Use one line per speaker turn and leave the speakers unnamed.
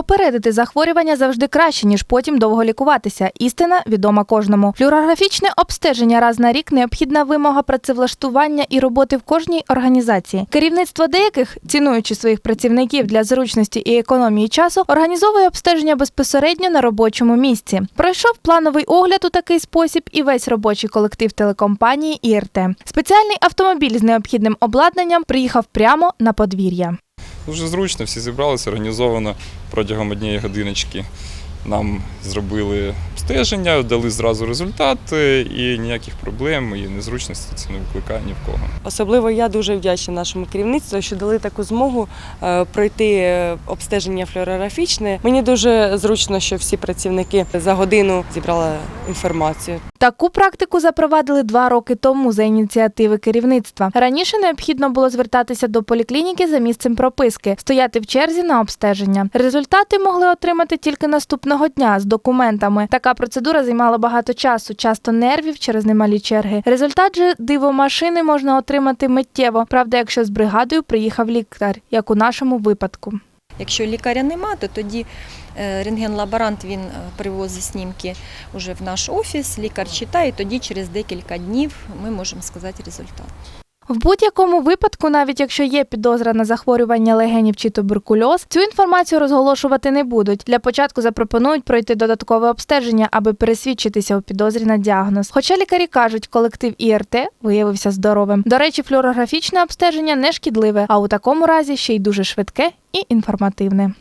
Попередити захворювання завжди краще, ніж потім довго лікуватися. Істина відома кожному. Флюорографічне обстеження раз на рік необхідна вимога працевлаштування і роботи в кожній організації. Керівництво деяких, цінуючи своїх працівників для зручності і економії часу, організовує обстеження безпосередньо на робочому місці. Пройшов плановий огляд у такий спосіб і весь робочий колектив телекомпанії ІРТ. Спеціальний автомобіль з необхідним обладнанням приїхав прямо на подвір'я.
Дуже зручно, всі зібралися організовано протягом однієї годиночки. Нам зробили обстеження, дали зразу результат і ніяких проблем і незручності це не викликає ні в кого.
Особливо я дуже вдячна нашому керівництву, що дали таку змогу е, пройти е, обстеження флюорографічне. Мені дуже зручно, що всі працівники за годину зібрали інформацію.
Таку практику запровадили два роки тому за ініціативи керівництва. Раніше необхідно було звертатися до поліклініки за місцем прописки, стояти в черзі на обстеження. Результати могли отримати тільки наступного дня з документами. Така процедура займала багато часу, часто нервів через немалі черги. Результат же диво машини можна отримати миттєво. Правда, якщо з бригадою приїхав лікар, як у нашому випадку.
Якщо лікаря нема, то тоді е, рентген-лаборант він е, привозить снімки вже в наш офіс, лікар читає, і тоді через декілька днів ми можемо сказати результат.
В будь-якому випадку, навіть якщо є підозра на захворювання легенів чи туберкульоз, цю інформацію розголошувати не будуть. Для початку запропонують пройти додаткове обстеження, аби пересвідчитися у підозрі на діагноз. Хоча лікарі кажуть, колектив ІРТ виявився здоровим. До речі, флюорографічне обстеження не шкідливе, а у такому разі ще й дуже швидке і інформативне.